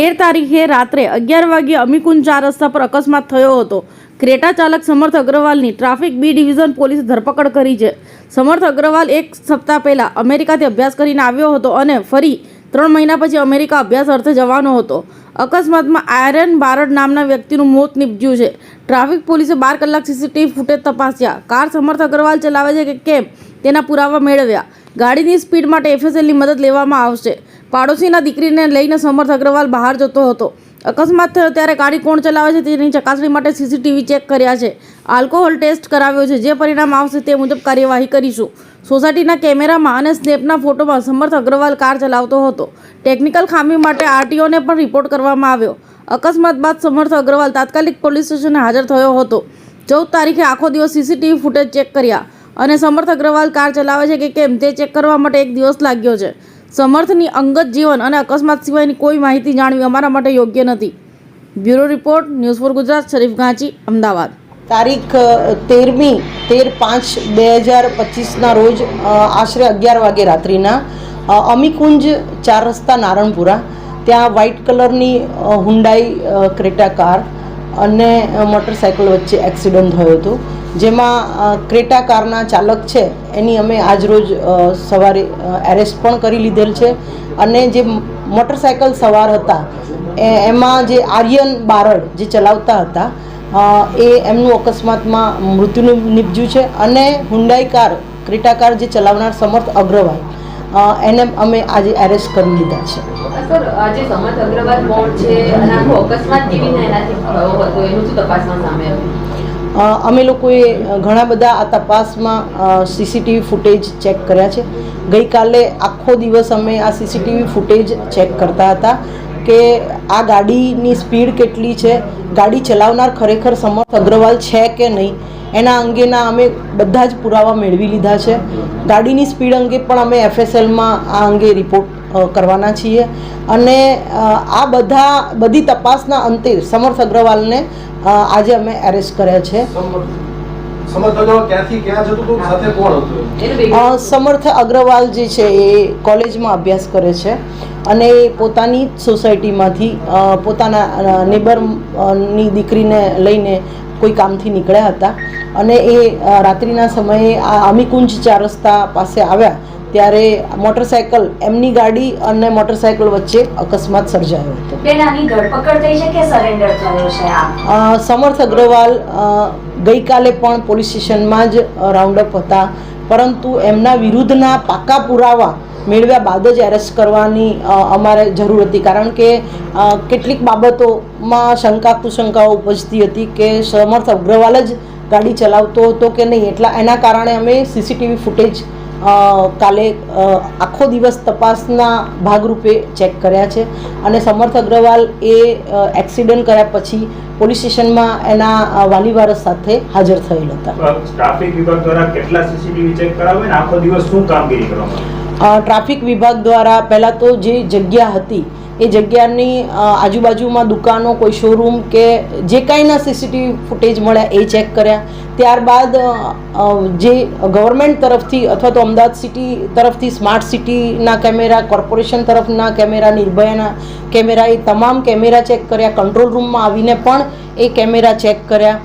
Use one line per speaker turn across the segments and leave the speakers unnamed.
તેર તારીખે રાત્રે અગિયાર વાગ્યે અમીકુંજ ચાર રસ્તા પર અકસ્માત થયો હતો. ક્રેટા ચાલક સમર્થ અગ્રવાલની ટ્રાફિક બી ડિવિઝન પોલીસે ધરપકડ કરી છે. સમર્થ અગ્રવાલ એક સપ્તાહ પહેલા અમેરિકાથી અભ્યાસ કરીને આવ્યો હતો અને ફરી ત્રણ મહિના પછી અમેરિકા અભ્યાસ અર્થે જવાનો હતો. અકસ્માતમાં આયરન બારડ નામના વ્યક્તિનું મોત નીપજ્યું છે. ટ્રાફિક પોલીસે બાર કલાક સીસીટીવી ફૂટેજ તપાસ્યા. કાર સમર્થ અગ્રવાલ ચલાવે છે કે કેમ તેના પુરાવા મેળવ્યા. ગાડીની સ્પીડ માટે એફએસએલની મદદ લેવામાં આવશે. પાડોશીના દીકરીને લઈને સમર્થ અગ્રવાલ બહાર જતો હતો. અકસ્માત થયો ત્યારે ગાડી કોણ ચલાવે છે તેની ચકાસણી માટે સીસીટીવી ચેક કર્યા છે. આલ્કોહોલ ટેસ્ટ કરાવ્યો છે. જે પરિણામ આવશે તે મુજબ કાર્યવાહી કરીશું. સોસાયટીના કેમેરામાં અને સ્નેપના ફોટોમાં સમર્થ અગ્રવાલ કાર ચલાવતો હતો. ટેકનિકલ ખામી માટે આરટીઓને પણ રિપોર્ટ કરવામાં આવ્યો. અકસ્માત બાદ સમર્થ અગ્રવાલ તાત્કાલિક પોલીસ સ્ટેશને હાજર થયો હતો. ચૌદ તારીખે આખો દિવસ સીસીટીવી ફૂટેજ ચેક કર્યા અને સમર્થ અગ્રવાલ કાર ચલાવે છે કે કેમ તે ચેક કરવા માટે એક દિવસ લાગ્યો છે. સમર્થની અંગત જીવન અને અકસ્માત સિવાયની કોઈ માહિતી જાણવી અમારા માટે યોગ્ય નથી. Bureau report, news for Gujarat, Sharif Ganchi, Ahmedabad.
તારીખ તેરમી, તેર પાંચ, બે હજાર પચીસના રોજ આશરે અગિયાર વાગે રાત્રિના અમીકુંજ ચાર રસ્તા નારણપુરા, ત્યાં વ્હાઇટ કલરની હુંડાઈ ક્રેટા કાર અને મોટરસાયકલ વચ્ચે એક્સિડન્ટ થયો હતો. જેમાં ક્રેટા કારના ચાલક છે, એની અમે આજરોજ સવારે એરેસ્ટ પણ કરી લીધેલ છે. અને જે મોટરસાયકલ સવાર હતા એમાં જે આર્યન બારડ જે ચલાવતા હતા એ એમનું અકસ્માતમાં મૃત્યુનું નિપજ્યું છે. અને હુંડાઈ કાર, ક્રેટા કાર જે ચલાવનાર સમર્થ અગ્રવાલ એને અમે આજે એરેસ્ટ કરી લીધા છે.
સર આજે સમર્થ અગ્રવાલ કોણ છે અને આખો અકસ્માત કેવી એનાથી થયો હતો એનું શું તપાસમાં સામે આવ્યું?
અમે લોકોએ ઘણા બધા આ તપાસમાં સીસીટીવી ફૂટેજ ચેક કર્યા છે. ગઈકાલે આખો દિવસ અમે આ સીસીટીવી ફૂટેજ ચેક કરતા હતા. કે આ ગાડીની સ્પીડ કેટલી છે, ગાડી ચલાવનાર ખરેખર સમર્થ અગ્રવાલ છે કે નહીં, એના અંગેના અમે બધા જ પુરાવા મેળવી લીધા છે. ગાડીની સ્પીડ અંગે પણ અમે એફએસએલમાં આ અંગે રિપોર્ટ કરવાના છીએ. અને આ બધા, બધી તપાસના અંતે સમર્થ અગ્રવાલને આજે અમે એરેસ્ટ કર્યા છે.
સમર્થ અગ્રવાલ
જે છે એ કોલેજમાં અભ્યાસ કરે છે અને એ પોતાની સોસાયટીમાંથી પોતાના નેબરની દીકરીને લઈને કોઈ કામથી નીકળ્યા હતા. અને એ રાત્રિના સમયે આ અમીકુંજ ચાર રસ્તા પાસે આવ્યા ત્યારે મોટરસાયકલ એમની ગાડી અને મોટરસાયકલ વચ્ચે અકસ્માત સર્જાયો હતો.
બેન આની ધરપકડ થઈ છે કે સરેન્ડર થયો છે આ?
સમર્થ અગ્રવાલ ગઈકાલે પણ પોલીસ સ્ટેશનમાં જ રાઉન્ડઅપ હતા. પરંતુ એમના વિરુદ્ધના પાકા પુરાવા મેળવ્યા બાદ જ એરેસ્ટ કરવાની અમારે જરૂર હતી. કારણ કે કેટલીક બાબતોમાં શંકા કુશંકાઓ ઉપજતી હતી કે સમર્થ અગ્રવાલ જ ગાડી ચલાવતો હતો કે નહીં? એટલા એના કારણે અમે સીસીટીવી ફૂટેજ કાલે આખો દિવસ તપાસના ભાગરૂપે ચેક કર્યા છે અને સમર્થ અગ્રવાલ એ એક્સિડન્ટ કર્યા પછી પોલીસ સ્ટેશનમાં એના વાલી વારસ સાથે હાજર થયેલ હતા.
ટ્રાફિક વિભાગ દ્વારા કેટલા સીસીટીવી ચેક કરાવે ને આખો દિવસ શું કામગીરી કરવામાં
ટ્રાફિક વિભાગ દ્વારા પહેલાં તો જે જગ્યા હતી એ જગ્યાની આજુબાજુમાં દુકાનો, કોઈ શોરૂમ કે જે કાંઈના સીસીટીવી ફૂટેજ મળ્યા, એ ચેક કર્યા. ત્યારબાદ જે ગવર્મેન્ટ તરફથી અથવા તો અમદાવાદ સિટી તરફથી સ્માર્ટ સિટીના કેમેરા કોર્પોરેશન તરફના કેમેરા નિર્ભયાના કેમેરા એ તમામ કેમેરા ચેક કર્યા. કંટ્રોલ રૂમમાં આવીને પણ એ કેમેરા ચેક કર્યા.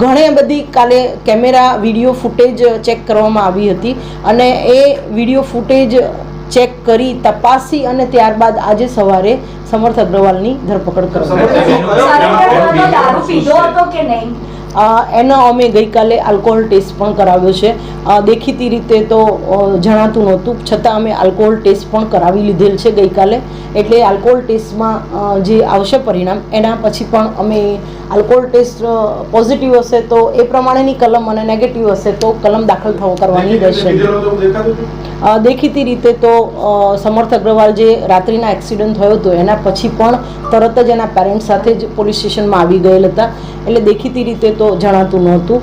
ઘણી બધી કાલે કેમેરા વીડિયો ફૂટેજ ચેક કરવામાં આવી હતી. અને એ વીડિયો ફૂટેજ ચેક કરી તપાસી અને ત્યારબાદ આજે સવારે સમર્થ અગ્રવાલની ધરપકડ કરવામાં એનો અમે ગઈકાલે આલ્કોહોલ ટેસ્ટ પણ કરાવ્યો છે. દેખીતી રીતે તો જણાતું નહોતું. છતાં અમે આલ્કોહોલ ટેસ્ટ પણ કરાવી લીધેલ છે ગઈકાલે. એટલે આલ્કોહોલ ટેસ્ટમાં જે આવશે પરિણામ એના પછી પણ અમે આલ્કોહોલ ટેસ્ટ પોઝિટિવ હશે તો એ પ્રમાણેની કલમ અને નેગેટિવ હશે તો કલમ દાખલ થવો કરવાની રહેશે.
દેખીતી
રીતે તો સમર્થ અગ્રવાલ જે રાત્રિના એક્સિડન્ટ થયો હતો એના પછી પણ તરત જ એના પેરેન્ટ્સ સાથે જ પોલીસ સ્ટેશનમાં આવી ગયેલ હતા. એટલે દેખીતી રીતે તો જણાતું નહોતું.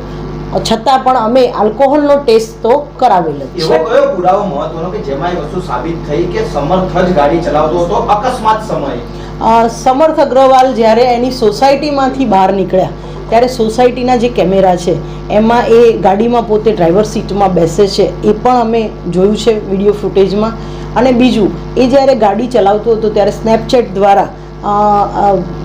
છતાં પણ અમે આલ્કોહોલનો ટેસ્ટ તો કરાવેલ જ
એવો
છે.
કયો પુરાવો મહત્વનો કે જેમાં એ વસ્તુ સાબિત થઈ કે સમર્થ જ ગાડી ચલાવતો હતો અકસ્માત સમયે?
સમર્થ અગ્રવાલ જ્યારે એની સોસાયટીમાંથી બહાર નીકળ્યા ત્યારે સોસાયટીના જે કેમેરા છે એમાં એ ગાડીમાં પોતે ડ્રાઈવર સીટમાં બેસે છે એ પણ અમે જોયું છે વીડિયો ફૂટેજમાં અને બીજું એ જ્યારે ગાડી ચલાવતો હતો ત્યારે સ્નેપચેટ દ્વારા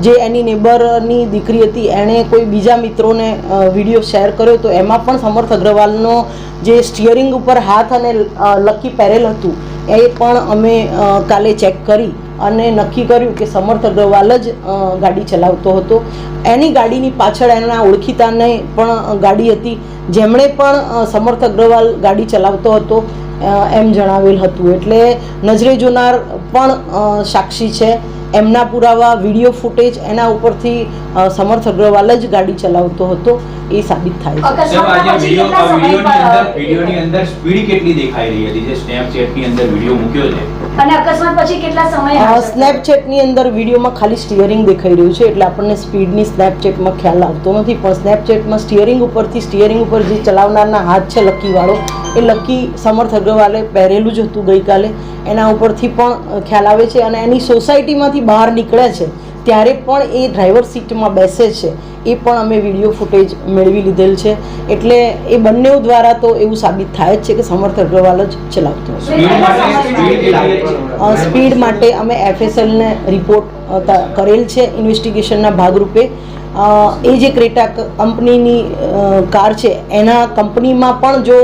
જે એની નેબરની દીકરી હતી, એણે કોઈ બીજા મિત્રોને વીડિયો શેર કર્યો તો એમાં પણ સમર્થ અગ્રવાલનો જે સ્ટિયરિંગ ઉપર હાથ અને લકી પહેરેલ હતું, એ પણ અમે કાલે ચેક કરી અને નક્કી કર્યું કે સમર્થ અગ્રવાલ જ ગાડી ચલાવતો હતો. એની ગાડીની પાછળ એના ઓળખીતાને પણ ગાડી હતી, જેમણે પણ સમર્થ અગ્રવાલ ગાડી ચલાવતો હતો એમ જણાવેલ હતું. એટલે નજરે જોનાર પણ સાક્ષી છે. એમના પુરાવા વીડિયો ફૂટેજ એના ઉપરથી સમર્થ અગ્રવાલ જ ગાડી ચલાવતો હતો. એ સાબિત થાય છે.
અંદર સ્પીડ કેટલી દેખાઈ રહી હતી? જે સ્નેપચેટની અંદર વીડિયો મૂક્યો છે.
અને અકસ્માત પછી કેટલા સમય?
સ્નેપચેટની અંદર વિડીયોમાં ખાલી સ્ટીયરિંગ દેખાઈ રહ્યું છે એટલે આપણને સ્પીડની સ્નેપચેટમાં ખ્યાલ આવતો નથી. પણ સ્નેપચેટમાં સ્ટિયરિંગ ઉપરથી સ્ટીયરિંગ ઉપર જે ચલાવનારના હાથ છે લકીવાળો એ લકી સમર્થ અગ્રવાલે પહેરેલું જ હતું ગઈકાલે. એના ઉપરથી પણ ખ્યાલ આવે છે અને એની સોસાયટીમાંથી બહાર નીકળે છે. ત્યારે પણ એ ડ્રાઈવર સીટમાં બેસે છે. એ પણ અમે વીડિયો ફૂટેજ મેળવી લીધેલ છે. એટલે એ બંને દ્વારા તો એવું સાબિત થાય જ છે કે સમર્થ અગ્રવાલ જ ચલાવતો
સ્પીડ માટે
અમે એફએસએલને રિપોર્ટ કરેલ છે ઇન્વેસ્ટિગેશનના ભાગરૂપે. એ જે ક્રેટા કંપનીની કાર છે એના કંપનીમાં પણ જો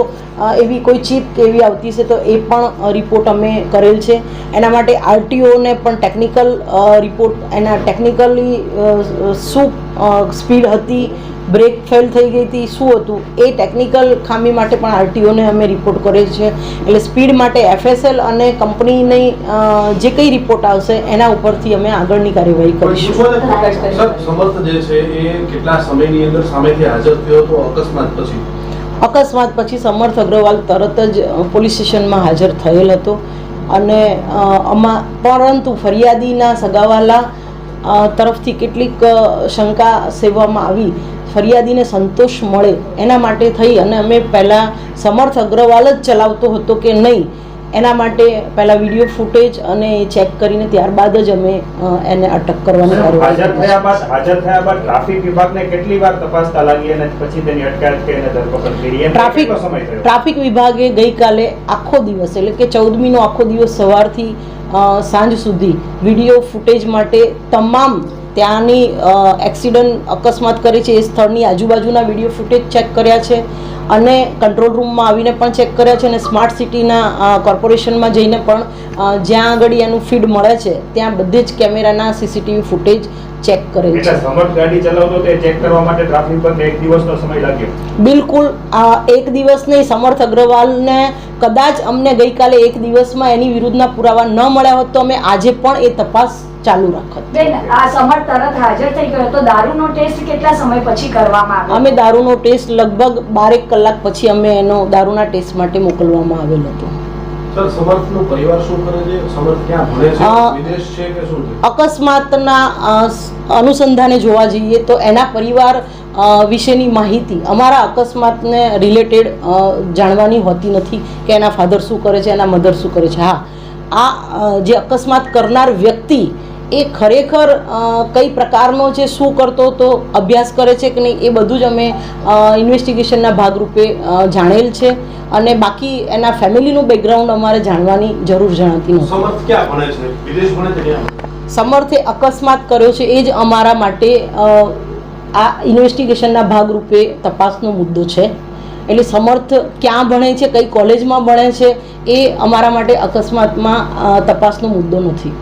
એવી કોઈ ચીપ કે એવી આવતી છે તો એ પણ રિપોર્ટ અમે કરેલ છે. એના માટે આરટીઓને પણ ટેકનિકલ રિપોર્ટ એના ટેકનિકલી શું સ્પીડ હતી બ્રેક ફેલ થઈ ગઈ હતી શું હતું એ ટેકનિકલ ખામી માટે પણ આરટીઓને અમે રિપોર્ટ કરેલ છે. એટલે સ્પીડ માટે એફએસએલ અને કંપનીની જે કંઈ રિપોર્ટ આવશે એના ઉપરથી અમે આગળની કાર્યવાહી કરીશું.
સમર્થ જે છે એ કેટલા સમયની અંદર સામેથી હાજર થયો હતો અકસ્માત પછી?
અકસ્માત પછી સમર્થ અગ્રવાલ તરત જ પોલીસ સ્ટેશનમાં હાજર થયેલ હતો અને અમા પરંતુ ફરિયાદીના સગાવાલા તરફથી કેટલીક શંકા સેવવામાં આવી. ફરિયાદીને સંતોષ મળે એના માટે થઈ અને અમે પહેલાં સમર્થ અગ્રવાલ જ ચલાવતો હતો કે નહીં? એના માટે પહેલાં વીડિયો ફૂટેજ અને ચેક કરીને ત્યારબાદ જ અમે એને અટક કરવાની કાર્યવાહી
હાજર થયા બાદ હાજર થયા બાદ ટ્રાફિક વિભાગને કેટલી વાર તપાસતા લાગી અને પછી તેની અટકાયત કે એને ધરપકડ કરી?
ટ્રાફિક ટ્રાફિક વિભાગે ગઈકાલે આખો દિવસ એટલે કે ચૌદમીનો આખો દિવસ સવારથી સાંજ સુધી વીડિયો ફૂટેજ માટે તમામ ત્યાંની એક્સિડન્ટ અકસ્માત કરે છે એ સ્થળની આજુબાજુના વીડિયો ફૂટેજ ચેક કર્યા છે. અને કંટ્રોલ રૂમમાં આવીને પણ ચેક કર્યા છે અને સ્માર્ટ સિટીના કોર્પોરેશનમાં જઈને પણ જ્યાં આગળ એનું ફીડ મળે છે ત્યાં બધે જ કેમેરાના સીસીટીવી ફૂટેજ ચેક કરેલ છે.
ગાડી ચલાવતો તે ચેક કરવા માટે ટ્રાફિક પર એક દિવસનો સમય લાગ્યો.
બિલકુલ આ એક દિવસ નહીં સમર્થ અગ્રવાલને કદાચ અમને ગઈકાલે એક દિવસમાં એની વિરુદ્ધના પુરાવા ન મળ્યા હોત તો અમે આજે પણ એ તપાસ ચાલુ રાખત
બેન આ સમર તરત હાજર થઈ ગયો તો દારૂનો ટેસ્ટ કેટલા સમય પછી કરવામાં આવ્યો?
અમે દારૂનો ટેસ્ટ લગભગ બારેક કલાક પછી અમે એનો દારૂના ટેસ્ટ માટે મોકલવામાં આવેલ હતો.
સર સમર્થનો પરિવાર શું કરે છે? સમર્થ ક્યાં ભણે છે?
અ,
વિદેશ છે કે શું છે?
અકસ્માતના અનુસંધાને જોવા જઈએ તો એના પરિવાર વિશેની માહિતી અમારા અકસ્માતને રિલેટેડ જાણવાની હોતી નથી કે એના ફાધર શું કરે છે એના મધર શું કરે છે. હા આ જે અકસ્માત કરનાર વ્યક્તિ એ ખરેખર કઈ પ્રકારનો છે શું કરતો હતો અભ્યાસ કરે છે કે નહીં એ બધું જ અમે ઇન્વેસ્ટિગેશનના ભાગરૂપે જાણેલ છે. અને બાકી એના ફેમિલીનું બેકગ્રાઉન્ડ અમારે જાણવાની જરૂર જણાતી નથી.
સમર્થ
અકસ્માત કર્યો છે એ જ અમારા માટે આ ઇન્વેસ્ટિગેશનના ભાગરૂપે તપાસનો મુદ્દો છે. એટલે સમર્થ ક્યાં ભણે છે કઈ કોલેજમાં ભણે છે એ અમારા માટે અકસ્માતમાં તપાસનો મુદ્દો નથી.